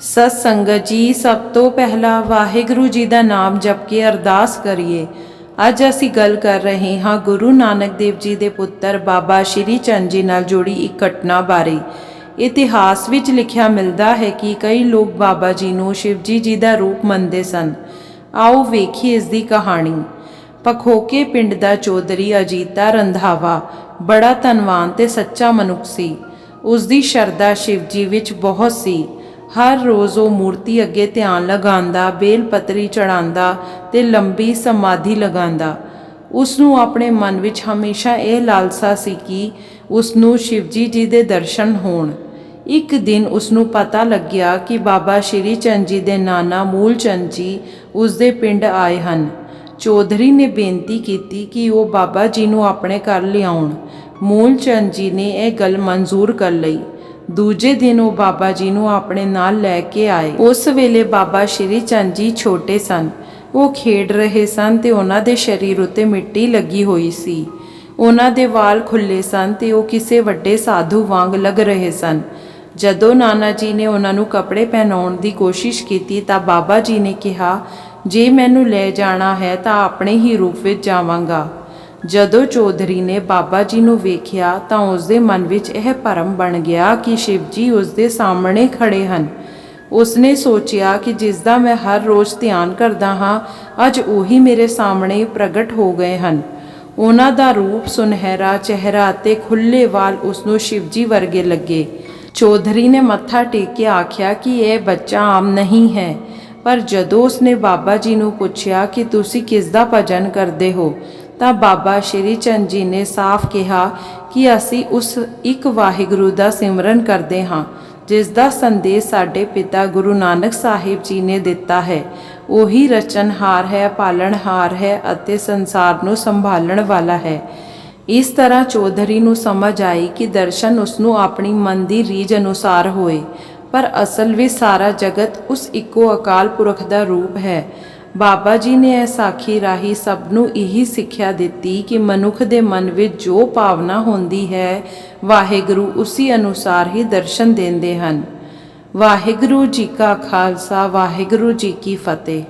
ਸਤ ਸੰਗਤ ਜੀ ਸਭ ਤੋਂ ਪਹਿਲਾਂ ਵਾਹਿਗੁਰੂ ਜੀ ਦਾ ਨਾਮ ਜਪ ਕੇ ਅਰਦਾਸ ਕਰੀਏ। ਅੱਜ ਅਸੀਂ ਗੱਲ ਕਰ ਰਹੇ ਹਾਂ ਗੁਰੂ ਨਾਨਕ ਦੇਵ ਜੀ ਦੇ ਪੁੱਤਰ ਬਾਬਾ ਸ਼੍ਰੀ ਚੰਦ ਜੀ ਨਾਲ ਜੁੜੀ ਇੱਕ ਘਟਨਾ ਬਾਰੇ। ਇਤਿਹਾਸ ਵਿੱਚ ਲਿਖਿਆ ਮਿਲਦਾ ਹੈ ਕਿ ਕਈ ਲੋਕ ਬਾਬਾ ਜੀ ਨੂੰ ਸ਼ਿਵਜੀ ਜੀ ਦਾ ਰੂਪ ਮੰਨਦੇ ਸਨ। ਆਓ ਵੇਖੀਏ ਇਸ ਦੀ ਕਹਾਣੀ। ਪਖੋਕੇ ਪਿੰਡ ਦਾ ਚੌਧਰੀ ਅਜੀਤਾ ਰੰਧਾਵਾ ਬੜਾ ਧਨਵਾਨ ਤੇ ਸੱਚਾ ਮਨੁੱਖ ਸੀ। ਉਸ ਦੀ ਸ਼ਰਧਾ ਸ਼ਿਵਜੀ ਵਿੱਚ ਬਹੁਤ ਸੀ। ਹਰ ਰੋਜ਼ ਉਹ ਮੂਰਤੀ ਅੱਗੇ ਧਿਆਨ ਲਗਾਉਂਦਾ, ਬੇਲ ਪੱਤਰੀ ਚੜਾਉਂਦਾ ਤੇ ਲੰਬੀ ਸਮਾਧੀ ਲਗਾਉਂਦਾ। ਉਸ ਨੂੰ ਆਪਣੇ ਮਨ ਵਿੱਚ ਹਮੇਸ਼ਾ ਇਹ ਲਾਲਸਾ ਸੀ ਕਿ ਉਸ ਨੂੰ ਸ਼ਿਵਜੀ ਜੀ ਦੇ ਦਰਸ਼ਨ ਹੋਣ। ਇੱਕ ਦਿਨ ਉਸ ਨੂੰ ਪਤਾ ਲੱਗਿਆ ਕਿ ਬਾਬਾ ਸ਼੍ਰੀ ਚੰਦ ਜੀ ਦੇ ਨਾਨਾ ਮੂਲ ਚੰਦ ਜੀ ਉਸ ਦੇ ਪਿੰਡ ਆਏ ਹਨ। ਚੌਧਰੀ ਨੇ ਬੇਨਤੀ ਕੀਤੀ ਕਿ ਉਹ ਬਾਬਾ ਜੀ ਨੂੰ ਆਪਣੇ ਘਰ ਲਿਆਉਣ। ਮੂਲ ਚੰਦ ਜੀ ਨੇ ਇਹ ਗੱਲ ਮਨਜ਼ੂਰ ਕਰ ਲਈ। ਦੂਜੇ ਦਿਨ ਉਹ ਬਾਬਾ ਜੀ ਨੂੰ ਆਪਣੇ ਨਾਲ ਲੈ ਕੇ ਆਏ। ਉਸ ਵੇਲੇ ਬਾਬਾ ਸ਼੍ਰੀ ਚੰਦ ਜੀ ਛੋਟੇ ਸਨ। ਉਹ ਖੇਡ ਰਹੇ ਸਨ ਤੇ ਉਹਨਾਂ ਦੇ ਸਰੀਰ ਉੱਤੇ ਮਿੱਟੀ ਲੱਗੀ ਹੋਈ ਸੀ। ਉਹਨਾਂ ਦੇ ਵਾਲ ਖੁੱਲੇ ਸਨ ਤੇ ਉਹ ਕਿਸੇ ਵੱਡੇ ਸਾਧੂ ਵਾਂਗ ਲੱਗ ਰਹੇ ਸਨ। ਜਦੋਂ ਨਾਨਾ ਜੀ ਨੇ ਉਹਨਾਂ ਨੂੰ ਕੱਪੜੇ ਪਹਿਨਾਉਣ ਦੀ ਕੋਸ਼ਿਸ਼ ਕੀਤੀ ਤਾਂ ਬਾਬਾ ਜੀ ਨੇ ਕਿਹਾ, ਜੇ ਮੈਨੂੰ ਲੈ ਜਾਣਾ ਹੈ ਤਾਂ ਆਪਣੇ ਹੀ ਰੂਪ ਵਿੱਚ ਜਾਵਾਂਗਾ। ਜਦੋਂ ਚੌਧਰੀ ਨੇ ਬਾਬਾ ਜੀ ਨੂੰ ਵੇਖਿਆ ਤਾਂ ਉਸ ਦੇ ਮਨ ਵਿੱਚ ਇਹ ਭਰਮ ਬਣ ਗਿਆ ਕਿ ਸ਼ਿਵ ਜੀ ਉਸ ਦੇ ਸਾਹਮਣੇ ਖੜੇ ਹਨ। ਉਸਨੇ ਸੋਚਿਆ ਕਿ ਜਿਸ ਦਾ ਮੈਂ ਹਰ ਰੋਜ਼ ਧਿਆਨ ਕਰਦਾ ਹਾਂ, ਅੱਜ ਉਹੀ ਮੇਰੇ ਸਾਹਮਣੇ ਪ੍ਰਗਟ ਹੋ ਗਏ ਹਨ। ਉਹਨਾਂ ਦਾ ਰੂਪ ਸੁਨਹਿਰਾ ਚਿਹਰਾ ਅਤੇ ਖੁੱਲੇ ਵਾਲ ਉਸ ਨੂੰ ਸ਼ਿਵਜੀ ਵਰਗੇ ਲੱਗੇ। ਚੌਧਰੀ ਨੇ ਮੱਥਾ ਟੇਕ ਕੇ ਆਖਿਆ ਕਿ ਇਹ ਬੱਚਾ ਆਮ ਨਹੀਂ ਹੈ। ਪਰ ਜਦੋਂ ਉਸਨੇ ਬਾਬਾ ਜੀ ਨੂੰ ਪੁੱਛਿਆ ਕਿ ਤੁਸੀਂ ਕਿਸ ਦਾ ਭਜਨ ਕਰਦੇ ਹੋ ਤਾਂ ਬਾਬਾ ਸ਼੍ਰੀ ਚੰਦ ਜੀ ਨੇ ਸਾਫ਼ ਕਿਹਾ ਕਿ ਅਸੀਂ ਉਸ ਇੱਕ ਵਾਹਿਗੁਰੂ ਦਾ ਸਿਮਰਨ ਕਰਦੇ ਹਾਂ, ਜਿਸ ਦਾ ਸੰਦੇਸ਼ ਸਾਡੇ ਪਿਤਾ ਗੁਰੂ ਨਾਨਕ ਸਾਹਿਬ ਜੀ ਨੇ ਦਿੱਤਾ ਹੈ। ਉਹੀ ਰਚਨਹਾਰ ਹੈ ਪਾਲਣਹਾਰ ਹੈ ਅਤੇ ਸੰਸਾਰ ਨੂੰ ਸੰਭਾਲਣ ਵਾਲਾ ਹੈ। ਇਸ ਤਰ੍ਹਾਂ ਚੌਧਰੀ ਨੂੰ ਸਮਝ ਆਈ ਕਿ ਦਰਸ਼ਨ ਉਸ ਨੂੰ ਆਪਣੀ ਮਨ ਦੀ ਰੀਝ ਅਨੁਸਾਰ ਹੋਏ, ਪਰ ਅਸਲ ਵਿੱਚ ਸਾਰਾ ਜਗਤ ਉਸ ਇੱਕੋ ਅਕਾਲ ਪੁਰਖ ਦਾ ਰੂਪ ਹੈ। ਬਾਬਾ ਜੀ ਨੇ ਇਹ ਸਾਖੀ ਰਾਹੀਂ ਸਭ ਨੂੰ ਇਹੀ ਸਿੱਖਿਆ ਦਿੱਤੀ ਕਿ ਮਨੁੱਖ ਦੇ ਮਨ ਵਿੱਚ ਜੋ ਭਾਵਨਾ ਹੁੰਦੀ ਹੈ, ਵਾਹਿਗੁਰੂ ਉਸੇ ਅਨੁਸਾਰ ਹੀ ਦਰਸ਼ਨ ਦਿੰਦੇ ਹਨ। ਵਾਹਿਗੁਰੂ ਜੀ ਕਾ ਖਾਲਸਾ, ਵਾਹਿਗੁਰੂ ਜੀ ਕੀ ਫਤਿਹ।